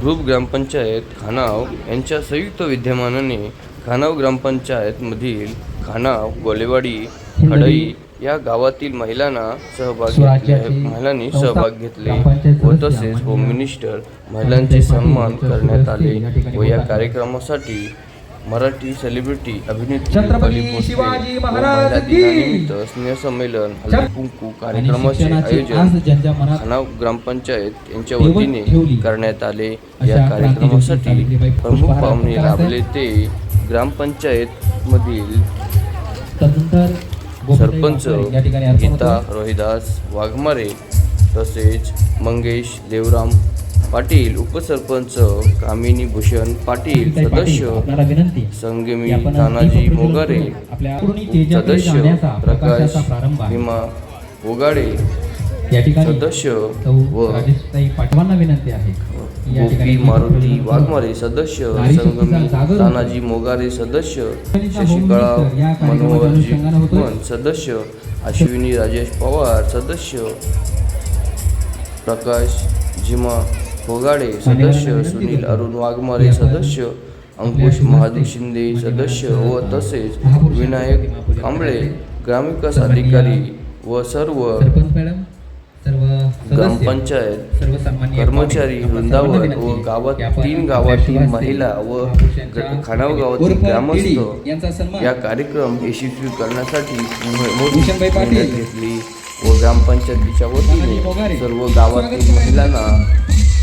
Group ग्रामपंचायत खानाव यांच्या संयुक्त विद्यमानाने खानाव ग्रामपंचायतमधील खानाव गोलेवाडी खडई या गावातील महिलांना सहभाग महिलांनी सहभाग घेतले व तसेच होम मिनिस्टर महिलांचे सन्मान करण्यात आले व या. कार्यक्रमासाठी मराठी सेलिब्रिटी अभिनेत्री छत्रपती शिवाजी महाराज! दिनानिमित्त स्नेहसंमेलन कुंकू कार्यक्रमाचे आयोजन खानाव ग्रामपंचायत यांच्या वतीने. करण्यात आले या कार्यक्रमासाठी प्रमुख पाहुणे लाभले ते ग्रामपंचायत मधील सरपंच गीता. रोहिदास वाघमारे तसेच मंगेश देवराम पाटील उपसरपंच कामिनी भूषण पाटील सदस्य संगमी तानाजी मोगारे सदस्य प्रकाश भीमा ओगाडे सदस्य व विनंती आहे गोपी मारुती वाघमारे सदस्य संगमी. तानाजी मोगारे सदस्य शशिकळा मिनिस्टर या कार्यक्रमाच्या मनोहरजी अनुषंगानं होतोय. मन सदस्य अश्विनी राजेश पवार सदस्य प्रकाश जिमा फोगाडे सदस्य सुनील अरुण वाघमारे सदस्य अंकुश महादेव शिंदे सदस्य व तसेच विनायक कांबळे ग्रामविकास अधिकारी व सर्व ग्रामपंचायत कर्मचारी वृंदावन व गावात तीन गावातील महिला व महापुरुषांच्या खानाव गावातील ग्रामस्थ या कार्यक्रम यशस्वी करण्यासाठी घेतली व ग्रामपंचायतीच्या वतीने सर्व गावातील महिलांना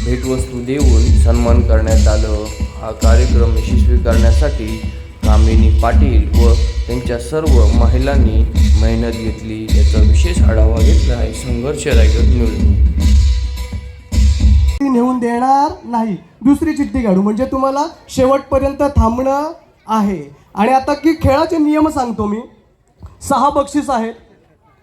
भेटवस्तू देऊन सन्मान करण्यात आलं. हा कार्यक्रम यशस्वी करण्यासाठी कामिनी पाटील व त्यांच्या सर्व महिलांनी मेहनत घेतली. याचा विशेष आढावा घेतला आहे संघर्ष रायगड न्यूज. ती नेऊन देणार नाही. दुसरी चिठ्ठी काढू. म्हणजे तुम्हाला शेवटपर्यंत थांबणं आहे. आणि आता की खेळाचे नियम सांगतो मी. सहा बक्षीस आहेत.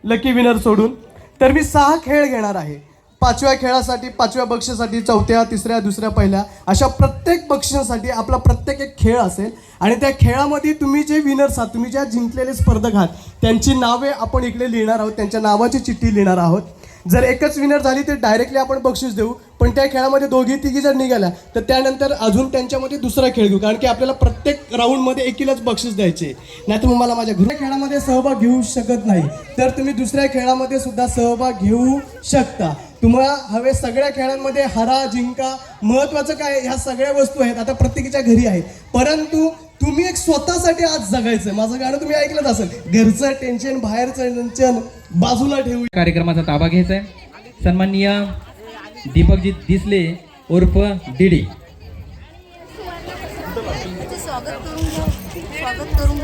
लकी विनर सोडून. तर मी सहा खेळ घेणार आहे. पाचव्या खेळासाठी पाचव्या बक्षीसाठी चौथ्या तिसऱ्या दुसऱ्या पहिल्या अशा प्रत्येक बक्षिसासाठी आपला प्रत्येक एक खेळ असेल. आणि त्या खेळामध्ये तुम्ही जे विनर्स आहात तुम्ही ज्या जिंकलेले स्पर्धक आहात त्यांची नावे आपण इकडे लिहिणार आहोत त्यांच्या नावाची चिठ्ठी लिहिणार आहोत. जर एकच विनर झाली तर डायरेक्टली आपण बक्षीस देऊ. पण त्या खेळामध्ये दोघी तिघी जर निघाल्या तर त्यानंतर अजून त्यांच्यामध्ये दुसरा खेळ घेऊ. कारण की आपल्याला प्रत्येक राऊंडमध्ये एकीलाच बक्षीस द्यायचे. नाही तर मग मला माझ्या घरी खेळामध्ये सहभाग घेऊ शकत नाही. तर तुम्ही दुसऱ्या खेळामध्ये सुद्धा सहभाग घेऊ शकता. तुम्हाला हवे सगळ्या खेळांमध्ये हरा जिंका महत्वाचं काय ह्या सगळ्या वस्तू आहेत. आता प्रत्येकीच्या घरी आहेत परंतु तुम्ही एक स्वतःसाठी आज जगायचं माझं गाणं तुम्ही ऐकलंच असेल. घरचं टेन्शन बाहेरचं टेन्शन बाजूला ठेवू. कार्यक्रमाचा ताबा घ्यायचा आहे सन्माननीय दीपकजी दिसले उर्फ डीडी स्वागत करून घ्या. स्वागत करून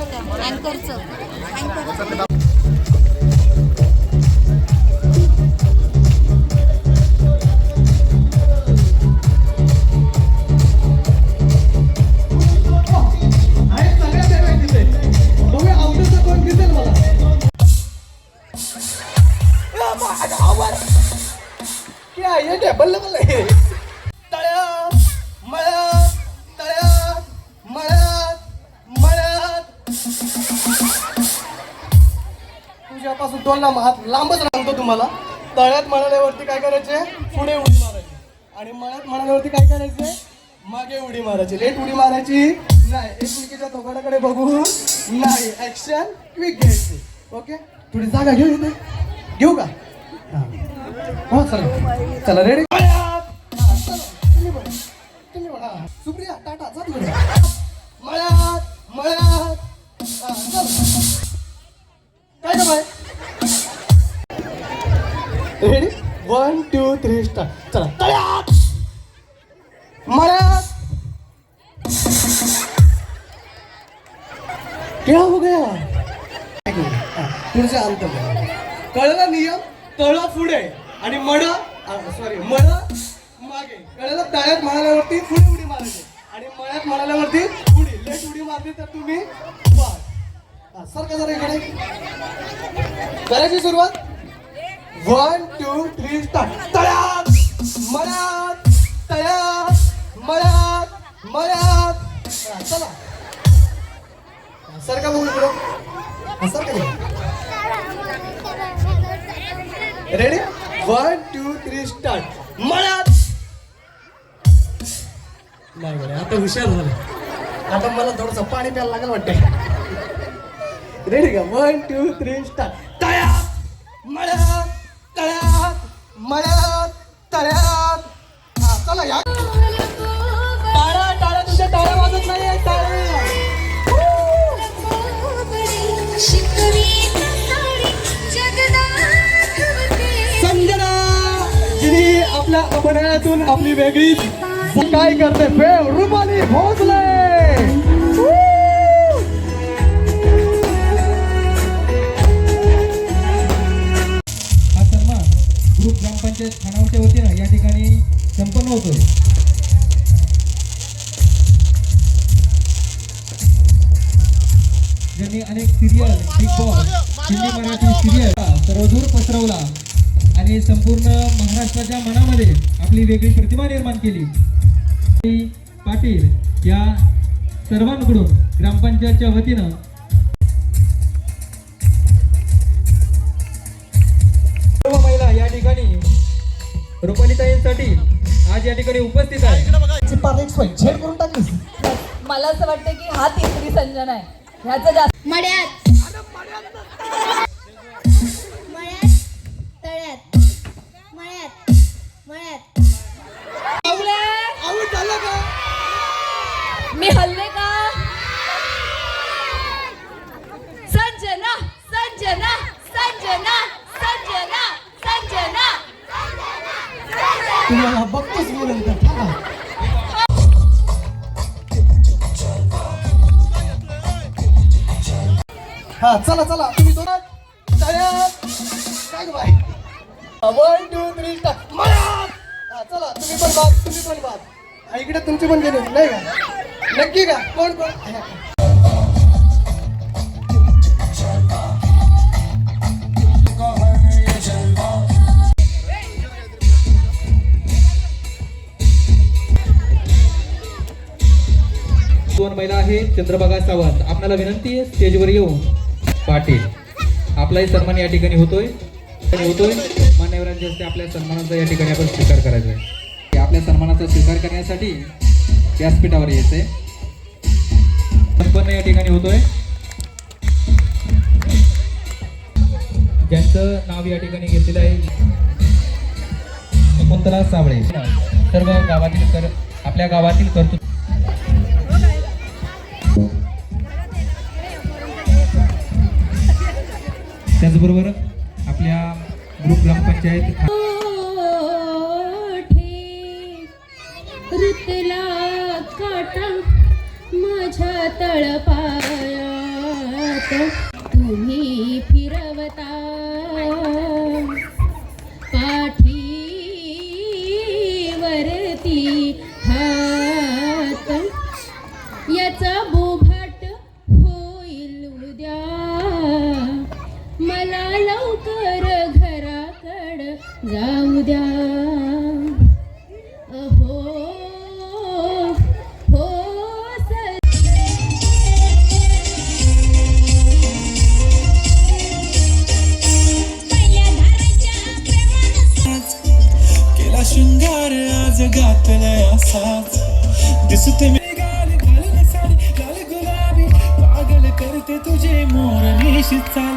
काय हे काय बल्ले बल्ले? तळ्यात मळ्यात तळ्यात मळ्यात मळ्यात तुझ्यापासून दोन लांब हात लांबच सांगतो तुम्हाला. तळ्यात म्हणाल्यावरती काय करायचे? पुढे उडी मारायची. आणि मळ्यात म्हणाल्यावरती काय करायचे? मागे उडी मारायची. लेट उडी मारायची? नाही. एकमेकीच्या तोकाडाकडे बघून नाही. ऍक्शन क्विक घ्यायची. ओके थोडी जागा घेऊ इथे. घेऊ का? हो चला. चला रेडी सुप्रिया टाटा चल मळ्यात मळ्यात. हा, काय bye ready one two three start चला. तळ्यात मळ्यात. क्या हो गया हा, पुढचे अंत कळला नियम? तळ पुढे. आणि मड सॉरी मड मागे. कळलं? तळ्यात म्हणाल्यावरती पुढे उडी मारायची. आणि मळ्यात म्हणाल्यावरती उडी लेट उडी मारली तर तुम्ही सर का जरा इकडे. करायची सुरुवात? वन टू थ्री स्टार्ट तळ्यात मळ्यात तळ्यात मळ्यात मळ्यात. चला. हा, सारखा बघू इकडं. सर का ready one two three start मळ्यात. नाही बरं आता हुशार झालं. आता मला थोडंसं पाणी प्यायला लागेल वाटतं रेडी का? वन टू थ्री स्टार्ट तळ्या मळ्यात तळ्यात मळ्यात तळ्यात. हा चला या. आपल्या अभिनयातून आपली वेगळी काय करते? फेव रुपाली भोसले! ग्रुप ग्रामपंचायत खानावच्या वतीनं या ठिकाणी संपन्न होतोय. ज्यांनी अनेक serial Bigg Boss Hindi Marathi serial सर्वदूर पसरवला. आणि संपूर्ण महाराष्ट्राच्या मनामध्ये आपली वेगळी प्रतिमा निर्माण केली. पाटील या सर्वांकडून ग्रामपंचायतच्या वतीनं सर्व महिला या ठिकाणी रुपालीताईंसाठी आज या ठिकाणी उपस्थित आहे मला असं वाटतं की हा तिसरी संजन आहे. ह्याचं जास्त मळ्यात मी हल्ले का? संजना संजना संजना संजना संजना तुम्हाला बघतोच मी नंतर हा चला चला. तुम्ही दोन तळ्यात वन टू थ्री हा चला. तुम्ही पण बात तुम्ही पण बात इकडे तुमची पण गेली. नाही का? नक्की का? कोण कोण? दोन महिला आहे चंद्रभागा सावंत. आपल्याला विनंती आहे स्टेजवर येऊन पाटील. आपलाही सन्मान या ठिकाणी होतोय. होतोय. मान्यवरांच्या हस्ते आपल्या सन्मानाचा या ठिकाणी आपण स्वीकार करायचा आहे. आपल्या सन्मानाचा स्वीकार करण्यासाठी व्यासपीठावर यायचंय. संपन्न या ठिकाणी होतोय. ज्यांचं नाव या ठिकाणी घेतलेलं आहे शकुंतला साबळे. सर्व गावातील कर आपल्या गावातील कर्तृत्व त्याचबरोबर आपल्या ग्रुप ग्रामपंचायत माझ्या तळपायात तुम्ही फिरवता. पाठीवरती हात. याचा बोभाट होईल उद्या. मला लवकर घराकड जाऊ द्या. मोर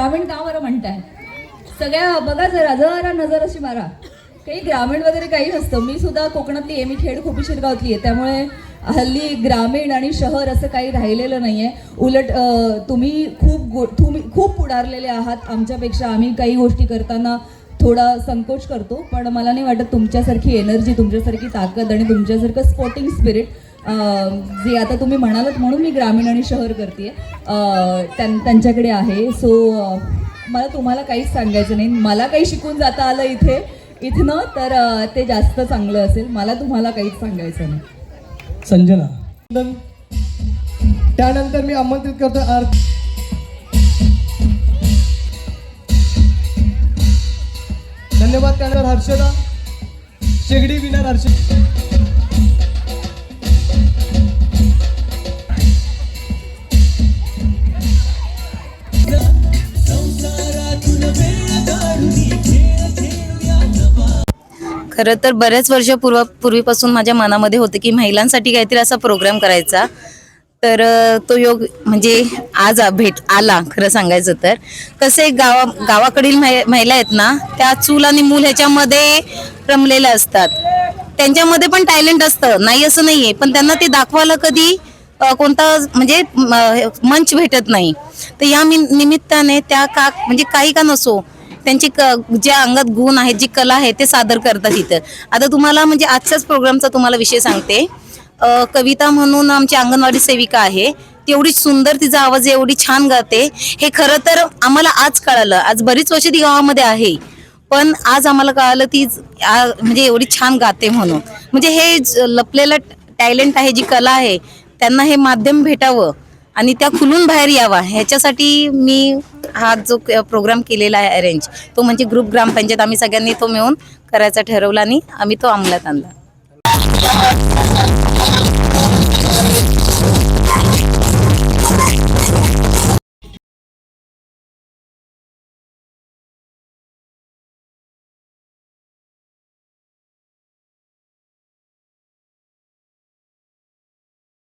ग्रामीण का बरं म्हणताय? सगळ्या बघा जरा जरा नजर अशी मारा. काही ग्रामीण वगैरे काही नसतं. मी सुद्धा कोकणातली आहे मी खेड खोपी शिरगावातली आहे. त्यामुळे हल्ली ग्रामीण आणि शहर असं काही राहिलेलं नाही आहे उलट तुम्ही खूप गो तुम्ही खूप पुढारलेले आहात आमच्यापेक्षा. आम्ही काही गोष्टी करताना थोडा संकोच करतो. पण मला नाही वाटत तुमच्यासारखी एनर्जी तुमच्यासारखी ताकद आणि तुमच्यासारखं स्पोर्टिंग स्पिरिट जे आता तुम्ही म्हणालात म्हणून मी ग्रामीण आणि शहर करते त्यां त्यांच्याकडे आहे. सो मला तुम्हाला काहीच सांगायचं नाही. मला काही शिकून जाता आलं इथे इथनं तर ते जास्त चांगलं असेल. मला तुम्हाला काहीच सांगायचं नाही. संजना. त्यानंतर मी आमंत्रित करतो अर्थ धन्यवाद त्यानंतर हर्षदा. शेगडी विनर हर्षदा खरं तर बऱ्याच वर्षापूर्वा पूर्वीपासून माझ्या मनामध्ये होतं की महिलांसाठी काहीतरी असा प्रोग्राम करायचा. तर तो योग म्हणजे आज आ- भेट आला खरं सांगायचं तर. कसे गावा गावाकडील महि- महिला आहेत ना त्या चूल आणि मूल ह्याच्यामध्ये रमलेल्या असतात. त्यांच्यामध्ये पण टॅलेंट असतं नाही असं नाहीये. पण त्यांना ते दाखवायला कधी कोणता म्हणजे मंच भेटत नाही. तर या निमित्ताने त्या का म्हणजे काही का नसो त्यांची क ज्या अंगात गुण आहेत जी कला आहे ते सादर करतात इथं. आता तुम्हाला म्हणजे आजच्याच प्रोग्रामचा तुम्हाला विषय सांगते. कविता म्हणून आमची अंगणवाडी सेविका आहे. ती एवढी सुंदर तिचा आवाज एवढी छान गाते. हे खरं तर आम्हाला आज कळालं. आज बरीच वर्ष ती गावामध्ये आहे. पण आज आम्हाला कळालं ती आ- म्हणजे एवढी छान गाते म्हणून. म्हणजे हे ज- लपलेलं टॅलेंट आहे जी कला आहे त्यांना हे माध्यम भेटावं. आणि त्या खुलून बाहेर यावा. ह्याच्यासाठी मी हा जो प्रोग्राम केलेला आहे अरेंज तो म्हणजे ग्रुप ग्रामपंचायत आम्ही सगळ्यांनी तो मिळून करायचा ठरवला आणि आम्ही तो अंमलात आणला.